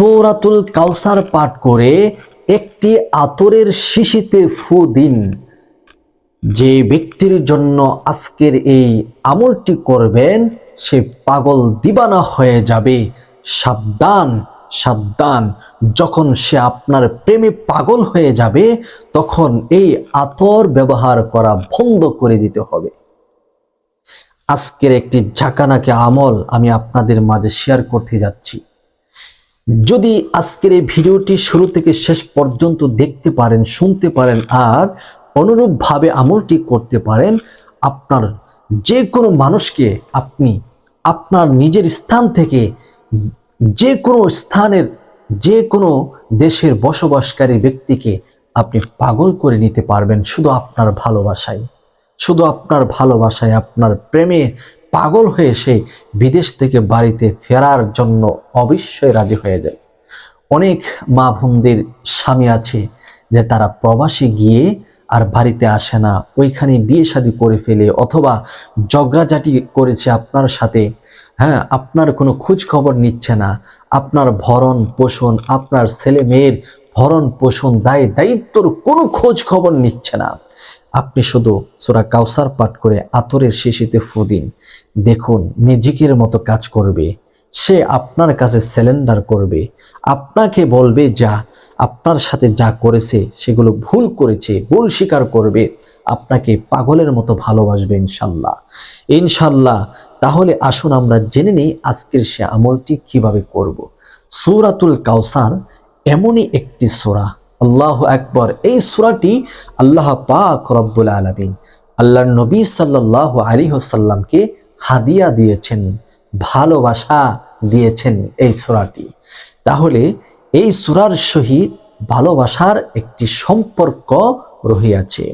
সৌরাতুল কাউসার পাঠ করে একটি আতরের শিশিতে ফু দিন। যে ব্যক্তির জন্য আজকের এই আমলটি করবেন, সে পাগল দিবানা হয়ে যাবে। সাবধান সাবধান। যখন সে আপনার প্রেমে পাগল হয়ে যাবে, তখন এই আতর ব্যবহার করা বন্ধ করে দিতে হবে। আজকের একটি ঝাঁকানাকে আমল আমি আপনাদের মাঝে শেয়ার করতে যাচ্ছি। যদি আজকের এই ভিডিওটি শুরু থেকে শেষ পর্যন্ত দেখতে পারেন, শুনতে পারেন আর অনুরূপভাবে আমলটি করতে পারেন, আপনার যে কোনো মানুষকে আপনি আপনার নিজের স্থান থেকে যে কোনো স্থানের যে কোনো দেশের বসবাসকারী ব্যক্তিকে আপনি পাগল করে নিতে পারবেন শুধু আপনার ভালোবাসায়। শুধু আপনার ভালোবাসায়, আপনার প্রেমে পাগল হয়ে সে বিদেশ থেকে বাড়িতে ফেরার জন্য অবশ্যই রাজি হয়ে যায়। অনেক মা বোনদের স্বামী আছে যে তারা প্রবাসে গিয়ে আর বাড়িতে আসে না। ওইখানে বিয়ে শাদী করে ফেলে অথবা জগরাজাটি করেছে আপনার সাথে। হ্যাঁ আপনার কোনো খোঁজ খবর নিচ্ছে না। আপনার ভরণ পোষণ, আপনার ছেলে মেয়ের ভরণ পোষণ দায় দায়িত্বর কোনো খোঁজ খবর নিচ্ছে না। আপনি শুধু সোরা কাউসার পাঠ করে আতরের শিশিতে ফু দিন। দেখুন ম্যাজিকের মতো কাজ করবে। সে আপনার কাছে সিলিন্ডার করবে। আপনাকে বলবে, যা, আপনার সাথে যা করেছে, সেগুলো ভুল করেছে, ভুল স্বীকার করবে। আপনাকে পাগলের মতো ভালোবাসবে ইনশাল্লাহ। ইনশাল্লাহ, তাহলে আসুন আমরা জেনে নিই আজকের সে আমলটি কীভাবে করব। সূরাতুল কাউসার এমনই একটি সূরা। আল্লাহ আকবর। এই সুরাটি আল্লাহ পাক রব্বুল আলমিন আল্লাহ নবী সাল্লাহ আলী হোসাল্লামকে হাদিয়া দিয়েছেন, ভালোবাসা দিয়েছেন এই সুরাটি। তাহলে এই সূরার সহিত ভালোবাসার একটি সম্পর্ক রহিয়াছে।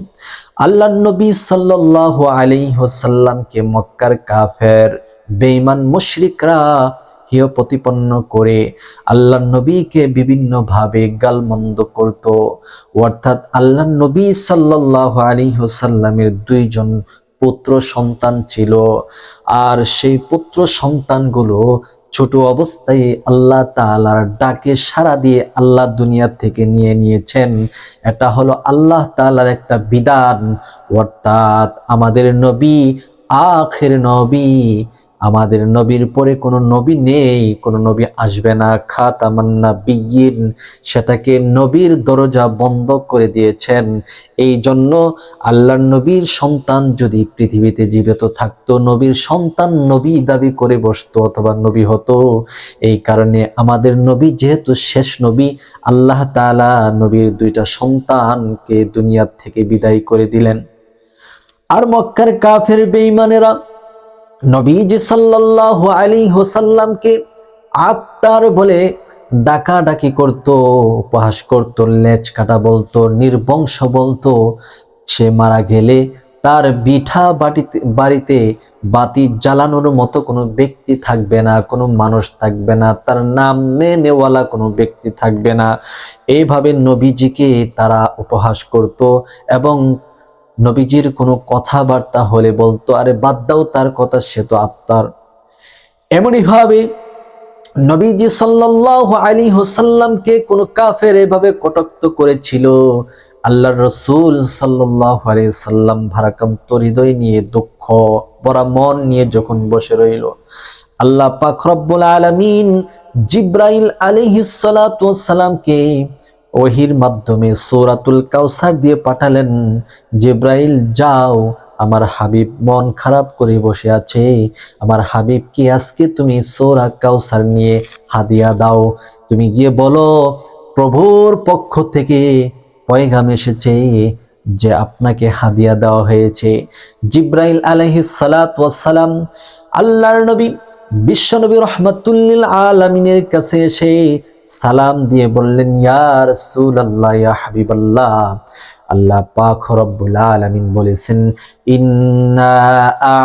আল্লাহ নবী সাল্লাহ আলী হোসাল্লামকে মক্কার কাফের, বেঈমান মুশরিকরা হিয় প্রতিপন্ন করে আল্লাহ নবীকে বিভিন্নভাবে গালমন্দ করত। অর্থাৎ আল্লাহ নবী সাল্লাহ আলী হোসাল্লামের দুইজন পুত্র সন্তান ছিল। আর সেই পুত্র সন্তানগুলো ছোট অবস্থায় আল্লাহ তালার ডাকে সাড়া দিয়ে আল্লাহ দুনিয়া থেকে নিয়ে নিয়েছেন। এটা হলো আল্লাহ তালার একটা বিধান। অর্থাৎ আমাদের নবী আখের নবী আমাদের নবীর পরে কোনো নবী নেই, কোনো নবী আসবে না। খাতামান্না বিগিন সেটাকে নবীর দরজা বন্ধ করে দিয়েছেন। এই জন্য আল্লাহ নবীর সন্তান যদি পৃথিবীতে জীবিত থাকতো, নবীর সন্তান নবী দাবি করে বসতো অথবা নবী হতো। এই কারণে আমাদের নবী যেহেতু শেষ নবী, আল্লাহ তালা নবীর দুইটা সন্তানকে দুনিয়ার থেকে বিদায় করে দিলেন। আর মক্কার কাফের বেঈমানেরা নবীজি সাল্লাহ আলী হোসাল্লামকে আত্মার বলে ডাকাডাকি করত, উপহাস করত লেজ কাটা বলতো, নির্বংশ বলতো। সে মারা গেলে তার বিঠা বাটিতে, বাড়িতে বাতি জ্বালানোর মতো কোনো ব্যক্তি থাকবে না, কোনো মানুষ থাকবে না, তার নাম মেনেওয়ালা কোনো ব্যক্তি থাকবে না। এইভাবে নবীজিকে তারা উপহাস করত এবং নবীজির কোনো কথাবার্তা হলে বলতো, আরে বাদ দাও তার কথা, সে তো আত্মার এমনইভাবে নবীজি সাল্লাহ আলী হোসাল্লামকে কোনো কাফের এভাবে কটক্ত করেছিল। আল্লাহ রসুল সাল্লাহ আলী সাল্লাম ভারাকান্ত হৃদয় নিয়ে, দুঃখ বরা মন নিয়ে যখন বসে রইল, আল্লাহ পাক রব্বুল আলমিন জিব্রাইল আলিহিসালামকে ওহির মাধ্যমে সৌরাতুল কাউসার দিয়ে পাঠালেন, জিব্রাইল, যাও, আমার হাবিব মন খারাপ করে বসে আছে। আমার হাবিব কি আজকে তুমি সৌরা কাউসার নিয়ে হাদিয়া দাও। তুমি গিয়ে বলো, প্রভুর পক্ষ থেকে পয়গাম এসেছে যে আপনাকে হাদিয়া দেওয়া হয়েছে। জিব্রাইল আলহি সালাম আল্লাহর নবী, বিশ্বনবী রহমাতুল্লিল আলমিনের কাছে এসে সালাম দিয়ে বললেন ইয়ার সুল আল্লাহ ইয়া হাবিব আল্লাহ পাক রব্বুল আলামিন বলেছেন, ইন্না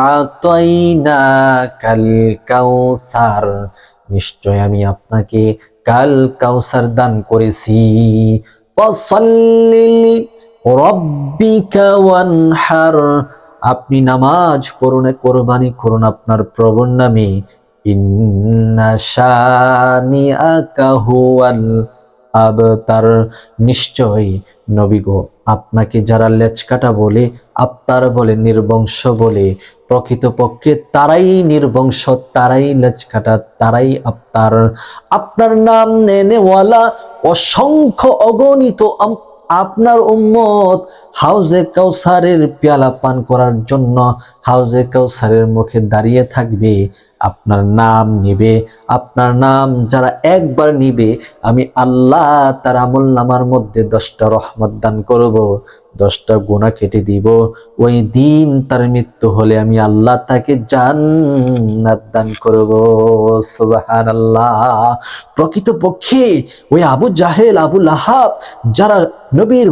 আতাইনা কাল কাউসার। নিশ্চয় আমি আপনাকে কাল কাউসার দান করেছি। ফসল্লি রব্বিকা ওয়ানহার। আপনি নামাজ পড়ুন কোরবানি করুন আপনার প্রভুর নামে। আবতার। নবী গো, আপনাকে যারা লেচকাটা বলে, আবতার বলে, নির্বংশ বলে, প্রকৃতপক্ষে তারাই নির্বংশ, তারাই লেচকাটা তারাই আবতার। আপনার নাম নেনেওয়ালা অসংখ্য অগণিত আপনার উম্মত হাউজে কাউসারের পেয়ালা পান করার জন্য হাউজে কাউসারের মুখে দাঁড়িয়ে থাকবে, আপনার নাম নিবে, আপনার নাম যারা একবার নিবে, আমি আল্লাহ তার আমল নামার মধ্যে দশটা রহমত দান করব। দশটা গোনা কেটে দিব। ওই দিন তার মৃত্যু হলে আমি আল্লাহ তাকে জান্নাত দান করব। সুবাহান আল্লাহ প্রকৃতপক্ষে ওই আবু জাহেল, আবু লাহাব যারা নবীর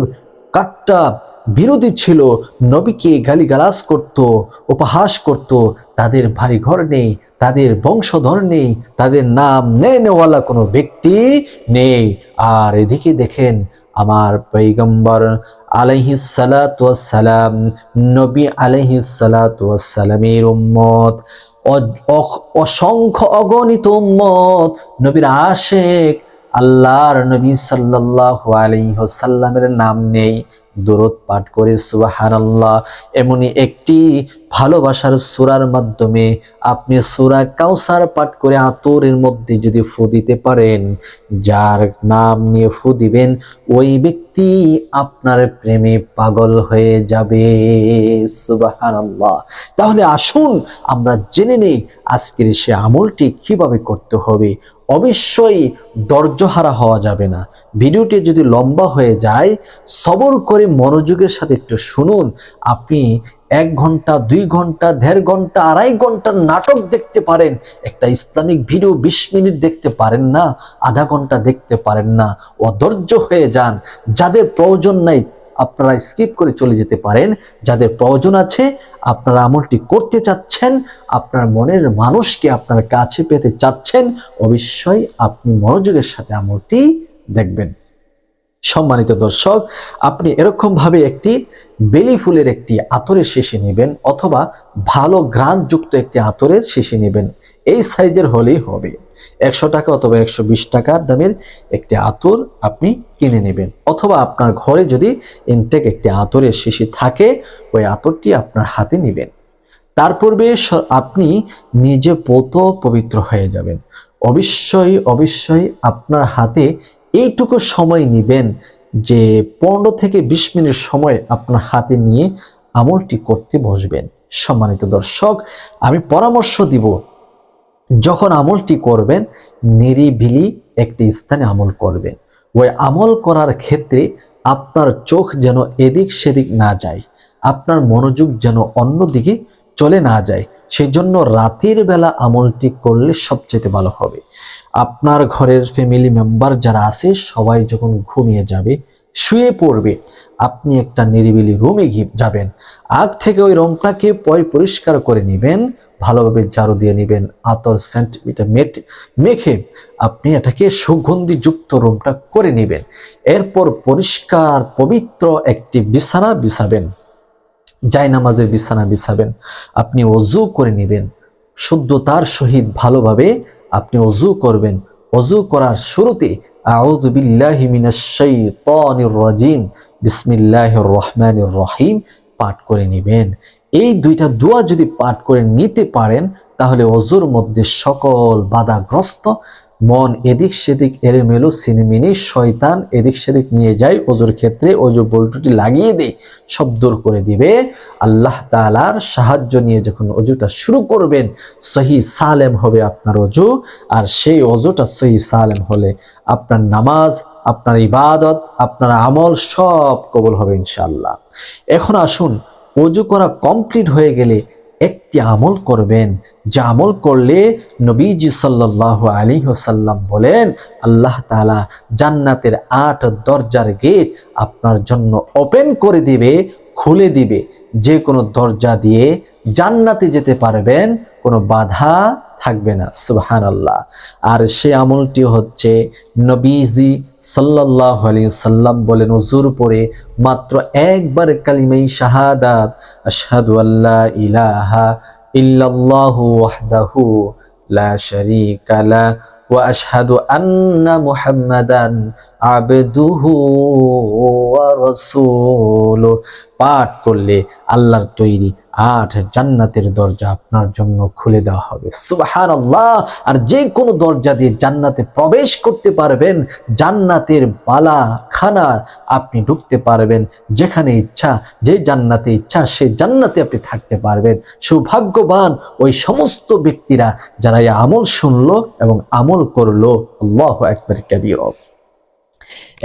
কাট্টা বিরোধী ছিল, নবীকে গালিগালাজ করত, উপহাস করত, তাদের বাড়ি ঘর নেই, তাদের বংশধর নেই, তাদের নাম নেওয়ালা কোনো ব্যক্তি নেই। আর এদিকে দেখেন আমার পৈগম্বর আলাইহিসালাম নবী আলহি সালামের উম্মত অসংখ্য অগণিত উম্মত, নবীর আশেখ আল্লাহর নবী সাল্লাহ আলহ্লামের নাম নেই। দরদ পাঠ করে, সুবহানাল্লাহ। এমনই একটি ভালোবাসার সূরার মাধ্যমে আপনি সূরা কাউসার পাঠ করে আতরের মধ্যে যদি ফু দিতে পারেন, যার নাম নিয়ে ফু দিবেন, ওই ব্যক্তি আপনার প্রেমে পাগল হয়ে যাবে, সুবহানাল্লাহ। তাহলে আসুন আমরা জেনে নেই আজকের সে আমলটি কীভাবে করতে হবে। অবশ্যই ধৈর্যহারা হওয়া যাবে না। ভিডিওটি যদি লম্বা হয়ে যায়, সবর করে মনোযোগের সাথে একটু শুনুন। আপনি এক ঘণ্টা, দুই ঘণ্টা, দেড় ঘণ্টা, আড়াই ঘণ্টার নাটক দেখতে পারেন। একটা ইসলামিক ভিডিও বিশ মিনিট দেখতে পারেন না, আধা ঘণ্টা দেখতে পারেন না। অধৈর্য হয়ে যান। যাদের প্রয়োজন নাই আপনারা স্কিপ করে চলে যেতে পারেন। যাদের প্রয়োজন আছে, আপনারা আমলটি করতে চাচ্ছেন, আপনার মনের মানুষকে আপনার কাছে পেতে চাচ্ছেন, অবশ্যই আপনি মনোযোগের সাথে আমলটি দেখবেন। সম্মানিত দর্শক, আপনি এরকম ভাবে একটি বেলি ফুলের একটি আতরের শেষে নেবেন অথবা ভালো গ্রানযুক্ত একটি আতরের শেষে নেবেন। এই সাইজের হলেই হবে। একশো টাকা অথবা একশো বিশ টাকার দামের একটি আতর আপনি কিনে নেবেন। অথবা আপনার ঘরে যদি ইনটেক একটি আতরের শিশি থাকে, ওই আতরটি আপনার হাতে নেবেন। তার পূর্বে আপনি নিজে পোত পবিত্র হয়ে যাবেন। অবশ্যই অবশ্যই আপনার হাতে এইটুকু সময় নেবেন যে পনেরো থেকে বিশ মিনিট সময় আপনার হাতে নিয়ে আমলটি করতে বসবেন। সম্মানিত দর্শক, আমি পরামর্শ দিব যখন আমলটি করবেন, নিরিবিলি একটি স্থানে আমল করবেন। ওই আমল করার ক্ষেত্রে আপনার চোখ যেন এদিক সেদিক না যায়, আপনার মনোযোগ যেন অন্যদিকে চলে না যায়। সেই জন্য রাতের বেলা আমলটি করলে সবচেয়ে ভালো হবে। আপনার ঘরের ফ্যামিলি মেম্বার যারা আছে, সবাই যখন ঘুমিয়ে যাবে, শুয়ে পড়বে, আপনি একটা নিরিবিলি রুমে যাবেন। আগ থেকে ওই রুমটাকে পয় পরিষ্কার করে নেবেন, ভালোভাবে ঝাড়ু দিয়ে নেবেন, আতর, সেন্ট এটা মেট মেখে আপনি এটাকে সুগন্ধিযুক্ত রুমটা করে নেবেন। এরপর পরিষ্কার, পবিত্র একটি বিছানা বিছাবেন। জায়নামাজের বিছানা বিছাবেন। আপনি অজু করে নেবেন। শুদ্ধতার সহিত ভালোভাবে আপনি অজু করবেন। অজু করার শুরুতে আউযু বিল্লাহি মিনাশ শাইতানির রাজিম। বিসমিল্লাহির রহমানির রহিম। পাঠ করে নেবেন। এই দুইটা দোয়া যদি পাঠ করে নিতে পারেন, তাহলে অজুর মধ্যে সকল বাধাগ্রস্ত, মন এদিক সেদিক এলোমেলো, সিনেমিনি, শয়তান এদিক সেদিক নিয়ে যায়, অজুর ক্ষেত্রে অজু বল্টুটি লাগিয়ে দেয় সব দূর করে দিবে। আল্লাহ তাআলার সাহায্য নিয়ে যখন অজুটা শুরু করবেন, সহি সালেম হবে আপনার অজু, আর সেই অজুটা সহি সালেম হলে আপনার নামাজ আপনার ইবাদত, আপনার আমল সব কবল হবে ইনশাআল্লাহ। এখন আসুন, অজু করা কমপ্লিট হয়ে গেলে একটি আমল করবেন। যা আমল করলে নবীজি সাল্লাল্লাহু আলাইহি ওয়াসাল্লাম বলেন, আল্লাহ তাআলা জান্নাতের আট দরজার গেট আপনার জন্য ওপেন করে দিবে, খুলে দিবে। যে কোনো দরজা দিয়ে জান্নাতে যেতে পারবেন, কোনো বাধা থাকবে না সুবহান আল্লাহ আর সে আমলটি হচ্ছে নবীজি সাল্লাহ আলী সাল্লাম বলেন উজুর পরে মাত্র একবার কালিমাই শাহাদাত, আশহাদু আল্লাহ ইলাহা ইল্লাল্লাহু ওয়াহদাহু লা শারীকা লা ওয়া আশহাদু আন্না মুহাম্মাদান আবদুহু ওয়া রাসূলু পাঠ করলে আল্লাহর তৈরি আট জান্নাতের দরজা আপনার জন্য খুলে দেওয়া হবে। সুবাহান আল্লাহ আর যে কোনো দরজা দিয়ে জান্নাতে প্রবেশ করতে পারবেন, জান্নাতের বালা খানা আপনি ঢুকতে পারবেন, যেখানে ইচ্ছা, যে জান্নাতে ইচ্ছা, সে জান্নাতে আপনি থাকতে পারবেন। সৌভাগ্যবান ওই সমস্ত ব্যক্তিরা যারা এই আমল শুনলো এবং আমল করল। আল্লাহ একবার কবির।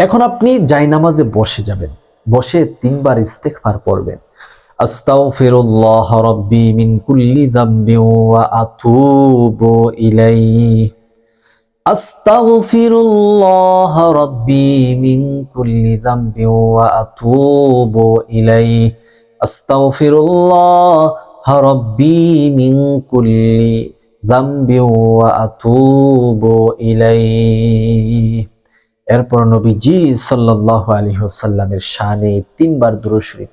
এখন আপনি জায়নামাজে বসে যাবেন, বসে তিনবার ইস্তেগফার পড়বেন আস্তাগফিরুল্লাহ রাব্বি মিন কুল্লি যামবি ওয়া আতুবু ইলাইহি। আস্তাগফিরুল্লাহ রাব্বি মিন কুল্লি যামবি ওয়া আতুবু ইলাইহি। আস্তাগফিরুল্লাহ রাব্বি মিন কুল্লি যামবি ওয়া আতুবু ইলাইহি। এরপর নবীজি সাল্লাল্লাহু আলাইহি ওয়াসাল্লামের শানে তিনবার দুরূদ শরীফ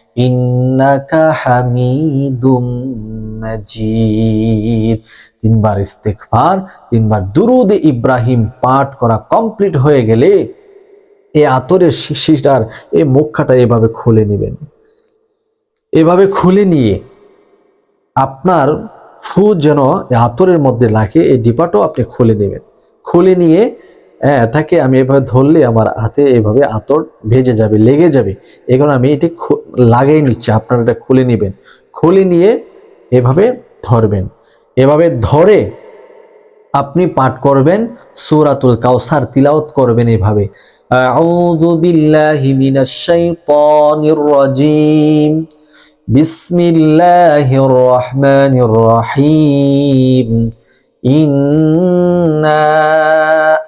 ইন্নাকা হামিদুম মাজিদ। তিনবার ইস্তেকফার তিনবার দুরুদ ইব্রাহিম পাঠ করা কমপ্লিট হয়ে গেলে এই আতরের শিশিটার এই মুখটা এভাবে খুলে নেবেন। এভাবে খুলে নিয়ে আপনার ফু যেন আতরের মধ্যে লাগে এই ডিপাটাও আপনি খুলে নেবেন। খুলে নিয়ে হ্যাঁ এটাকে আমি এভাবে ধরলে আমার হাতে এভাবে আতর ভেজে যাবে, লেগে যাবে। এখন আমি এটি লাগাই নিচ্ছি, আপনারা এটা খুলে নেবেন। খুলে নিয়ে এভাবে ধরবেন। এভাবে ধরে আপনি পাঠ করবেন, সুরাতুল কাউসার তিলাওত করবেন এভাবে। আউযু বিল্লাহি মিনাশ শাইতানির রাজিম। বিসমিল্লাহির রহমানির রহিম। ইন্না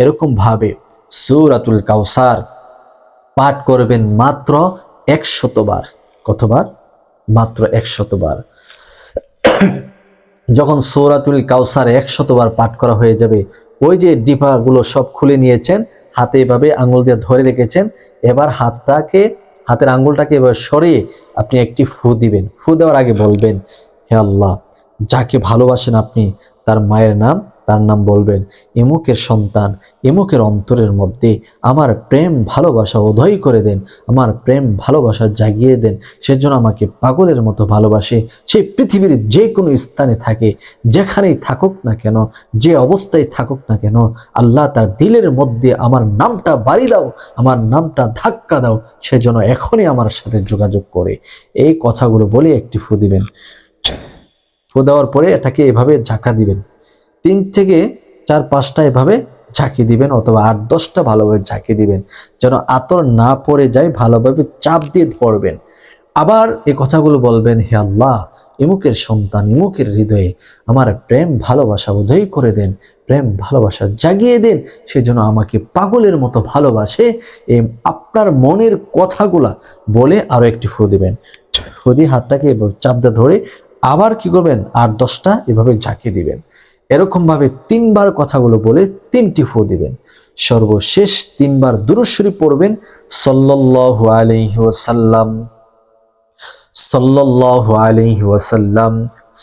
এরকম ভাবে সুরাতুল কাউসার পাঠ করবেন মাত্র একশতবার কতবার? মাত্র একশতবার যখন সৌরাতুল কাউসার একশতবার পাঠ করা হয়ে যাবে, ওই যে ডিপাগুলো সব খুলে নিয়েছেন, হাতে এভাবে আঙুল দিয়ে ধরে রেখেছেন, এবার হাতটাকে হাতের আঙ্গুলটাকে এবার সরিয়ে আপনি একটি ফু দিবেন। ফু দেওয়ার আগে বলবেন, হে আল্লাহ, যাকে ভালোবাসেন আপনি, তার মায়ের নাম তার নাম বলবেন, এমুকের সন্তান, এমুকের অন্তরের মধ্যে আমার প্রেম, ভালোবাসা উদয় করে দেন, আমার প্রেম, ভালোবাসা জাগিয়ে দেন। সেজন্য আমাকে পাগলের মতো ভালোবাসে। সে পৃথিবীর যে কোনো স্থানে থাকে, যেখানেই থাকুক না কেন, যে অবস্থায় থাকুক না কেন, আল্লাহ তার দিলের মধ্যে আমার নামটা বাড়ি দাও, আমার নামটা ধাক্কা দাও। সেজন্য এখনই আমার সাথে যোগাযোগ করে। এই কথাগুলো বলে একটি ফু দিবেন। ফু দেওয়ার পরে এটাকে এভাবে ঝাঁকা দিবেন। তিন থেকে চার, পাঁচটা এভাবে ঝাঁকি দিবেন অথবা আট, দশটা ভালোভাবে ঝাঁকি দিবেন। যেন আতর না পড়ে যায়, ভালোভাবে চাপ দিয়ে ধরবেন আবার এ কথাগুলো বলবেন, হে আল্লাহ, ইমুকের সন্তান, ইমুকের হৃদয়ে আমার প্রেম, ভালোবাসা উদয় করে দেন। প্রেম, ভালোবাসা জাগিয়ে দেন। সেজন্য আমাকে পাগলের মতো ভালোবাসে। এ আপনার মনের কথাগুলা বলে আরও একটি ফু দিবেন। ফু হাতটাকে চাপ দিয়ে ধরে আবার কি করবেন? আট, দশটা এভাবে ঝাঁকিয়ে দিবেন। এরকম ভাবে তিনবার কথাগুলো বলে তিনটি ফু দিবেন। সর্বশেষ তিনবার দুরুশ্বরী পড়বেন, সাল্লাল্লাহু আলাইহি ওয়াসাল্লাম। সাল্লাল্লাহু আলাইহি ওয়াসাল্লাম,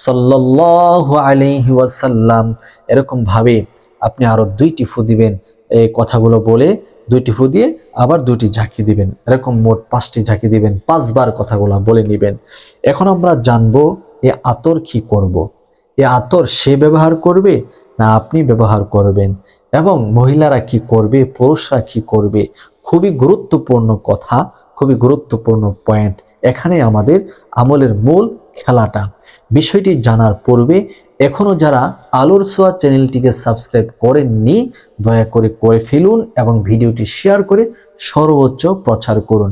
সাল্লাল্লাহু আলাইহি ওয়াসাল্লাম। এরকম ভাবে আপনি আরও দুইটি ফু দিবেন, এই কথাগুলো বলে দুইটি ফু দিয়ে আবার দুইটি ঝাঁকি দিবেন। এরকম মোট পাঁচটি ঝাঁকি দিবেন, পাঁচবার কথাগুলো বলে নেবেন। এখন আমরা জানব এ আতর কি করব। এ আতর সে ব্যবহার করবে না আপনি ব্যবহার করবেন? এবং মহিলারা কি করবে? পুরুষরা কি করবে? খুবই গুরুত্বপূর্ণ কথা, খুবই গুরুত্বপূর্ণ পয়েন্ট এখানে আমাদের আমলের মূল খেলাটা। বিষয়টি জানার পূর্বে এখনও যারা আলোর সোয়া চ্যানেলটিকে সাবস্ক্রাইব করেননি, দয়া করে করে ফেলুন এবং ভিডিওটি শেয়ার করে সর্বোচ্চ প্রচার করুন।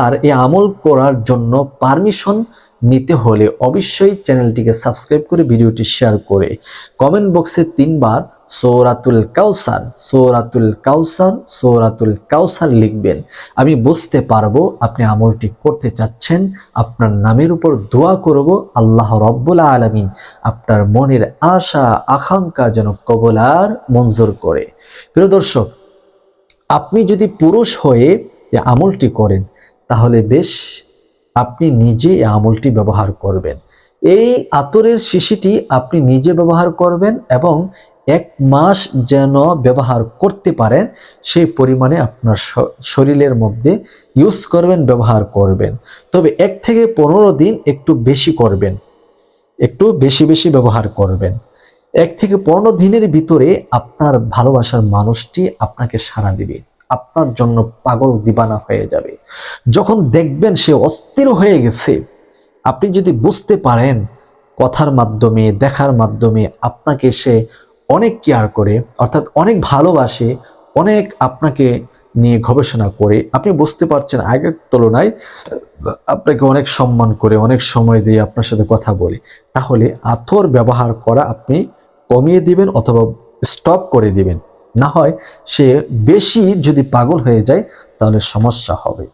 আর এই আমল করার জন্য পারমিশন নিতে হলে অবশ্যই চ্যানেলটিকে সাবস্ক্রাইব করে ভিডিওটি শেয়ার করে কমেন্ট বক্সে তিনবার সৌরাতুল কাউসার সৌরাতুল কাউসার সৌরাতুল কাউসার লিখবেন। আমি বুঝতে পারব আপনি আমলটি করতে চাচ্ছেন। আপনার নামের উপর দোয়া করব। আল্লাহ রব্বুল আলমিন আপনার মনের আশা, আকাঙ্ক্ষা যেন কবলার মঞ্জুর করে। প্রিয় দর্শক, আপনি যদি পুরুষ হয়ে আমলটি করেন, তাহলে বেশ আপনি নিজে এই আমলটি ব্যবহার করবেন। এই আতরের শিশিটি আপনি নিজে ব্যবহার করবেন এবং এক মাস যেন ব্যবহার করতে পারেন, সেই পরিমাণে আপনার শরীরের মধ্যে ইউজ করবেন, ব্যবহার করবেন। তবে এক থেকে পনেরো দিন একটু বেশি করবেন। একটু বেশি বেশি ব্যবহার করবেন। এক থেকে পনেরো দিনের ভিতরে আপনার ভালোবাসার মানুষটি আপনাকে সাড়া দিবে। আপনার জন্য পাগল দিবানা হয়ে যাবে। যখন দেখবেন সে অস্থির হয়ে গেছে, আপনি যদি বুঝতে পারেন, কথার মাধ্যমে, দেখার মাধ্যমে আপনাকে সে অনেক কেয়ার করে, অর্থাৎ অনেক ভালোবাসে, অনেক আপনাকে নিয়ে গবেষণা করে, আপনি বুঝতে পারছেন আগের তুলনায় আপনাকে অনেক সম্মান করে, অনেক সময় দিয়ে আপনার সাথে কথা বলে। তাহলে আথর ব্যবহার করা আপনি কমিয়ে দিবেন অথবা স্টপ করে দিবেন। না হয় সে বেশি যদি পাগল হয়ে যায়, তাহলে সমস্যা হবে।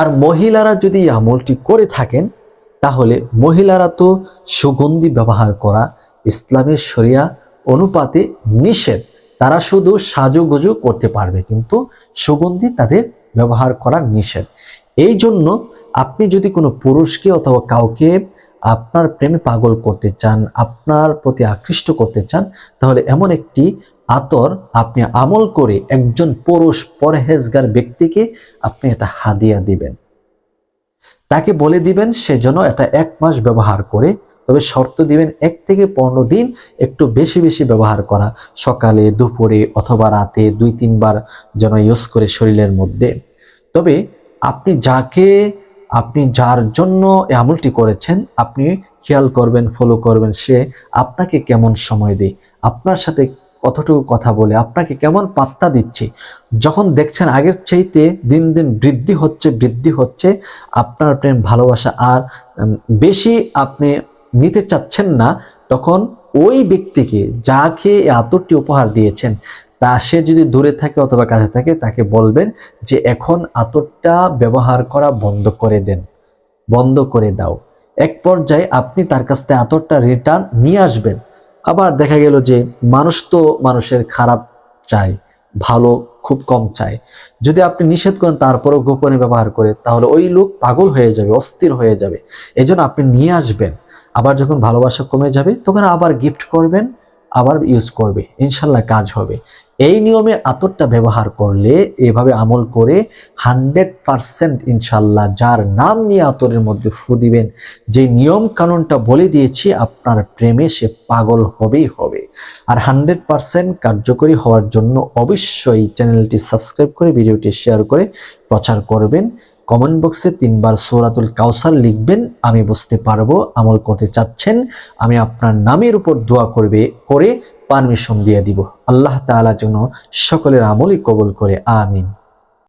আর মহিলারা যদি আমলটি করে থাকেন, তাহলে মহিলারা তো সুগন্ধি ব্যবহার করা, ইসলামের শরিয়া অনুপাতে নিষেধ। তারা শুধু সাজুগুজু করতে পারবে, কিন্তু সুগন্ধি তাদের ব্যবহার করা নিষেধ। এই জন্য আপনি যদি কোনো পুরুষকে অথবা কাউকে আপনার প্রেমে পাগল করতে চান, আপনার প্রতি আকৃষ্ট করতে চান, তাহলে এমন একটি আতর আপনি আমল করে একজন পুরুষ পরহেজগার ব্যক্তিকে আপনি এটা হাদিয়া দিবেন। তাকে বলে দিবেন, সে যেন এটা এক মাস ব্যবহার করে। তবে শর্ত দিবেন, এক থেকে পনেরো দিন একটু বেশি বেশি ব্যবহার করা। সকালে, দুপুরে অথবা রাতে দুই তিনবার যেন ইউজ করে শরীরের মধ্যে। তবে আপনি যাকে, আপনি যার জন্য আমলটি করেছেন, আপনি খেয়াল করবেন ফলো করবেন, সে আপনাকে কেমন সময় দেয়? আপনার সাথে কতটুকু কথা বলে, আপনাকে কেমন পাত্তা দিচ্ছে? যখন দেখছেন আগের চাইতে দিন দিন বৃদ্ধি হচ্ছে বৃদ্ধি হচ্ছে, আপনার প্রেম, ভালোবাসা আর বেশি আপনি নিতে চাচ্ছেন না, তখন ওই ব্যক্তিকে যাকে আতরটি উপহার দিয়েছেন, তা সে যদি দূরে থাকে অথবা কাছে থাকে, তাকে বলবেন যে, এখন আতরটা ব্যবহার করা বন্ধ করে দেন, বন্ধ করে দাও। এক পর্যায়ে আপনি তার কাছ থেকে আতরটা রিটার্ন নিয়ে আসবেন। আবার দেখা গেল যে মানুষ তো মানুষের খারাপ চায়, ভালো খুব কম চায়। যদি আপনি নিষেধ করেন তারপরও গোপনে ব্যবহার করে, তাহলে ওই লোক পাগল হয়ে যাবে, অস্থির হয়ে যাবে। এজন্য আপনি নিয়ে আসবেন। আবার যখন ভালোবাসা কমে যাবে, তখন আবার গিফট করবেন, আবার ইউজ করবে। ইনশাল্লাহ কাজ হবে। এই নিয়মে আতরটা ব্যবহার করলে এভাবে আমল করে হান্ড্রেড পারসেন্ট ইনশাল্লাহ যার নাম নিয়ে আতরের মধ্যে ফু দিবেন, যে নিয়ম কানুনটা বলে দিয়েছি, আপনার প্রেমে সে পাগল হবেই হবে। আর হান্ড্রেড পারসেন্ট কার্যকরী হওয়ার জন্য অবশ্যই চ্যানেলটি সাবস্ক্রাইব করে ভিডিওটি শেয়ার করে প্রচার করবেন। কমেন্ট বক্সে তিনবার সৌরাতুল কাউসার লিখবেন, আমি বুঝতে পারব আমল করতে চাচ্ছেন, আমি আপনার নামের উপর দোয়া করবে, করে পারমিশন দিয়ে দিব। আল্লাহ তালা যেন সকলের আমলই কবল করে আমিন।